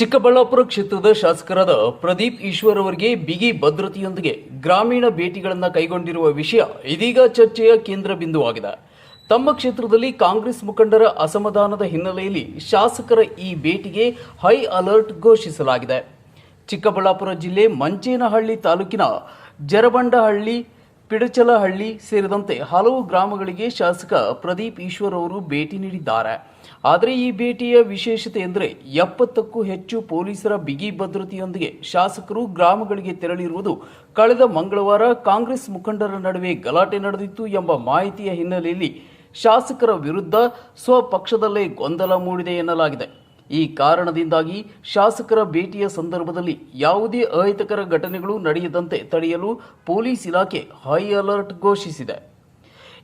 ಚಿಕ್ಕಬಳ್ಳಾಪುರ ಕ್ಷೇತ್ರದ ಶಾಸಕರಾದ ಪ್ರದೀಪ್ ಈಶ್ವರ್ ಅವರಿಗೆ ಬಿಗಿ ಭದ್ರತೆಯೊಂದಿಗೆ ಗ್ರಾಮೀಣ ಭೇಟಿಗಳನ್ನು ಕೈಗೊಂಡಿರುವ ವಿಷಯ ಇದೀಗ ಚರ್ಚೆಯ ಕೇಂದ್ರ ಬಿಂದುವಾಗಿದೆ. ತಮ್ಮ ಕ್ಷೇತ್ರದಲ್ಲಿ ಕಾಂಗ್ರೆಸ್ ಮುಖಂಡರ ಅಸಮಾಧಾನದ ಹಿನ್ನೆಲೆಯಲ್ಲಿ ಶಾಸಕರ ಈ ಭೇಟಿಗೆ ಹೈ ಅಲರ್ಟ್ ಘೋಷಿಸಲಾಗಿದೆ. ಚಿಕ್ಕಬಳ್ಳಾಪುರ ಜಿಲ್ಲೆ ಮಂಚೇನಹಳ್ಳಿ ತಾಲೂಕಿನ ಜರಬಂಡಹಳ್ಳಿ ಪಿಡಚಲಹಳ್ಳಿ ಸೇರಿದಂತೆ ಹಲವು ಗ್ರಾಮಗಳಿಗೆ ಶಾಸಕ ಪ್ರದೀಪ್ ಈಶ್ವರ್ ಅವರು ಭೇಟಿ ನೀಡಿದ್ದಾರೆ. ಆದರೆ ಈ ಭೇಟಿಯ ವಿಶೇಷತೆ ಎಂದರೆ ಎಪ್ಪತ್ತಕ್ಕೂ ಹೆಚ್ಚು ಪೊಲೀಸರ ಬಿಗಿ ಭದ್ರತೆಯೊಂದಿಗೆ ಶಾಸಕರು ಗ್ರಾಮಗಳಿಗೆ ತೆರಳಿರುವುದು. ಕಳೆದ ಮಂಗಳವಾರ ಕಾಂಗ್ರೆಸ್ ಮುಖಂಡರ ನಡುವೆ ಗಲಾಟೆ ನಡೆದಿತ್ತು ಎಂಬ ಮಾಹಿತಿಯ ಹಿನ್ನೆಲೆಯಲ್ಲಿ ಶಾಸಕರ ವಿರುದ್ಧ ಸ್ವಪಕ್ಷದಲ್ಲೇ ಗೊಂದಲ ಮೂಡಿದೆ ಎನ್ನಲಾಗಿದೆ. ಈ ಕಾರಣದಿಂದಾಗಿ ಶಾಸಕರ ಭೇಟಿಯ ಸಂದರ್ಭದಲ್ಲಿ ಯಾವುದೇ ಅಹಿತಕರ ಘಟನೆಗಳು ನಡೆಯದಂತೆ ತಡೆಯಲು ಪೊಲೀಸ್ ಇಲಾಖೆ ಹೈ ಅಲರ್ಟ್ ಘೋಷಿಸಿದೆ.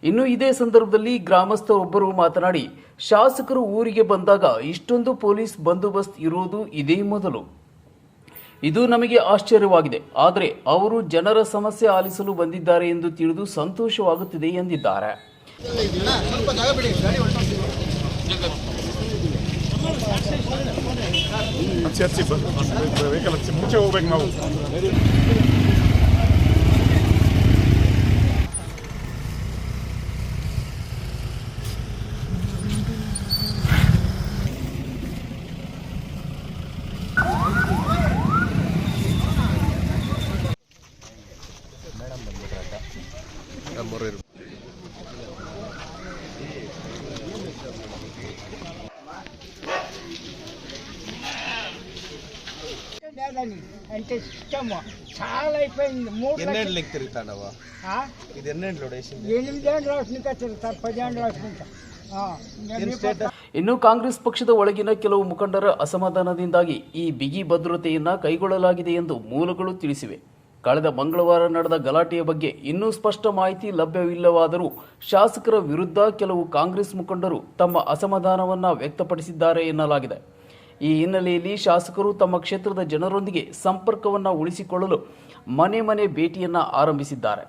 ಇನ್ನು ಇದೇ ಸಂದರ್ಭದಲ್ಲಿ ಗ್ರಾಮಸ್ಥರೊಬ್ಬರು ಮಾತನಾಡಿ, ಶಾಸಕರು ಊರಿಗೆ ಬಂದಾಗ ಇಷ್ಟೊಂದು ಪೊಲೀಸ್ ಬಂದೋಬಸ್ತ್ ಇರುವುದು ಇದೇ ಮೊದಲು. ಇದು ನಮಗೆ ಆಶ್ಚರ್ಯವಾಗಿದೆ. ಆದರೆ ಅವರು ಜನರ ಸಮಸ್ಯೆ ಆಲಿಸಲು ಬಂದಿದ್ದಾರೆ ಎಂದು ತಿಳಿದು ಸಂತೋಷವಾಗುತ್ತಿದೆ ಎಂದಿದ್ದಾರೆ. ಹಚ್ಚಿ ಹಚ್ಚಿ ವೆಹಿಕಲ್ ಹಚ್ಚಿ ಮುಂಚೆ ಹೋಗ್ಬೇಕು ನಾವು లేదని అంటే ఇష్టం చాలా అయిపోయింది మూడు ఎన్నేళ్ళు లక్షలు- నీకు తిరుగుతాడవా ఆ? ఇది ఎన్నేళ్ళు వేసింది ఎనిమిదేళ్ళు రాసుకుంటా తిరుగుతారు పదేళ్ళు రాసుకుంటా ఆ, ఇంకా ఏం మీ స్టేటస్ ಇನ್ನು ಕಾಂಗ್ರೆಸ್ ಪಕ್ಷದ ಒಳಗಿನ ಕೆಲವು ಮುಖಂಡರ ಅಸಮಾಧಾನದಿಂದಾಗಿ ಈ ಬಿಗಿ ಭದ್ರತೆಯನ್ನ ಕೈಗೊಳ್ಳಲಾಗಿದೆ ಎಂದು ಮೂಲಗಳು ತಿಳಿಸಿವೆ ಕಳೆದ ಮಂಗಳವಾರ ನಡೆದ ಗಲಾಟೆಯ ಬಗ್ಗೆ ಇನ್ನೂ ಸ್ಪಷ್ಟ ಮಾಹಿತಿ ಲಭ್ಯವಿಲ್ಲವಾದರೂ ಶಾಸಕರ ವಿರುದ್ಧ ಕೆಲವು ಕಾಂಗ್ರೆಸ್ ಮುಖಂಡರು ತಮ್ಮ ಅಸಮಾಧಾನವನ್ನ ವ್ಯಕ್ತಪಡಿಸಿದ್ದಾರೆ ಎನ್ನಲಾಗಿದೆ ಈ ಹಿನ್ನೆಲೆಯಲ್ಲಿ ಶಾಸಕರು ತಮ್ಮ ಕ್ಷೇತ್ರದ ಜನರೊಂದಿಗೆ ಸಂಪರ್ಕವನ್ನು ಉಳಿಸಿಕೊಳ್ಳಲು ಮನೆ ಮನೆ ಭೇಟಿಯನ್ನು ಆರಂಭಿಸಿದ್ದಾರೆ.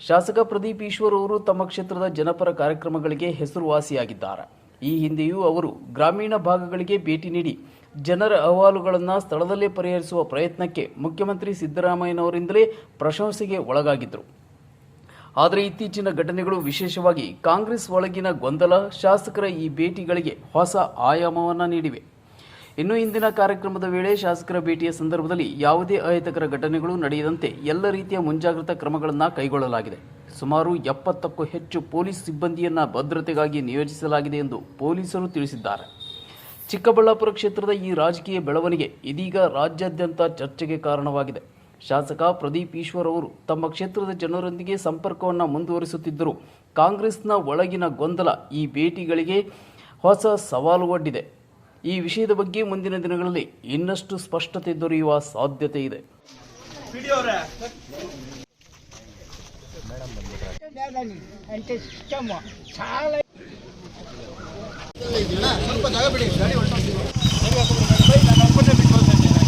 ಶಾಸಕ ಪ್ರದೀಪ್ ಈಶ್ವರ್ ಅವರು ತಮ್ಮ ಕ್ಷೇತ್ರದ ಜನಪರ ಕಾರ್ಯಕ್ರಮಗಳಿಗೆ ಹೆಸರುವಾಸಿಯಾಗಿದ್ದಾರೆ. ಈ ಹಿಂದೆಯೂ ಅವರು ಗ್ರಾಮೀಣ ಭಾಗಗಳಿಗೆ ಭೇಟಿ ನೀಡಿ ಜನರ ಅಹವಾಲುಗಳನ್ನು ಸ್ಥಳದಲ್ಲೇ ಪರಿಹರಿಸುವ ಪ್ರಯತ್ನಕ್ಕೆ ಮುಖ್ಯಮಂತ್ರಿ ಸಿದ್ದರಾಮಯ್ಯನವರಿಂದಲೇ ಪ್ರಶಂಸೆಗೆ ಒಳಗಾಗಿದ್ದರು. ಆದರೆ ಇತ್ತೀಚಿನ ಘಟನೆಗಳು ವಿಶೇಷವಾಗಿ ಕಾಂಗ್ರೆಸ್ ಒಳಗಿನ ಗೊಂದಲ ಶಾಸಕರ ಈ ಭೇಟಿಗಳಿಗೆ ಹೊಸ ಆಯಾಮವನ್ನು ನೀಡಿವೆ. ಇನ್ನು ಇಂದಿನ ಕಾರ್ಯಕ್ರಮದ ವೇಳೆ ಶಾಸಕರ ಭೇಟಿಯ ಸಂದರ್ಭದಲ್ಲಿ ಯಾವುದೇ ಅಹಿತಕರ ಘಟನೆಗಳು ನಡೆಯದಂತೆ ಎಲ್ಲ ರೀತಿಯ ಮುಂಜಾಗ್ರತಾ ಕ್ರಮಗಳನ್ನು ಕೈಗೊಳ್ಳಲಾಗಿದೆ. ಸುಮಾರು ಎಪ್ಪತ್ತಕ್ಕೂ ಹೆಚ್ಚು ಪೊಲೀಸ್ ಸಿಬ್ಬಂದಿಯನ್ನು ಭದ್ರತೆಗಾಗಿ ನಿಯೋಜಿಸಲಾಗಿದೆ ಎಂದು ಪೊಲೀಸರು ತಿಳಿಸಿದ್ದಾರೆ. ಚಿಕ್ಕಬಳ್ಳಾಪುರ ಕ್ಷೇತ್ರದ ಈ ರಾಜಕೀಯ ಬೆಳವಣಿಗೆ ಇದೀಗ ರಾಜ್ಯಾದ್ಯಂತ ಚರ್ಚೆಗೆ ಕಾರಣವಾಗಿದೆ. ಶಾಸಕ ಪ್ರದೀಪ್ ಈಶ್ವರ್ ಅವರು ತಮ್ಮ ಕ್ಷೇತ್ರದ ಜನರೊಂದಿಗೆ ಸಂಪರ್ಕವನ್ನು ಮುಂದುವರಿಸುತ್ತಿದ್ದರೂ ಕಾಂಗ್ರೆಸ್ನ ಒಳಗಿನ ಗೊಂದಲ ಈ ಭೇಟಿಗಳಿಗೆ ಹೊಸ ಸವಾಲು ಒಡ್ಡಿದೆ. ಈ ವಿಷಯದ ಬಗ್ಗೆ ಮುಂದಿನ ದಿನಗಳಲ್ಲಿ ಇನ್ನಷ್ಟು ಸ್ಪಷ್ಟತೆ ದೊರೆಯುವ ಸಾಧ್ಯತೆ ಇದೆ. ಸ್ವಲ್ಪ ಜಾಗ ಬಿಡಿ.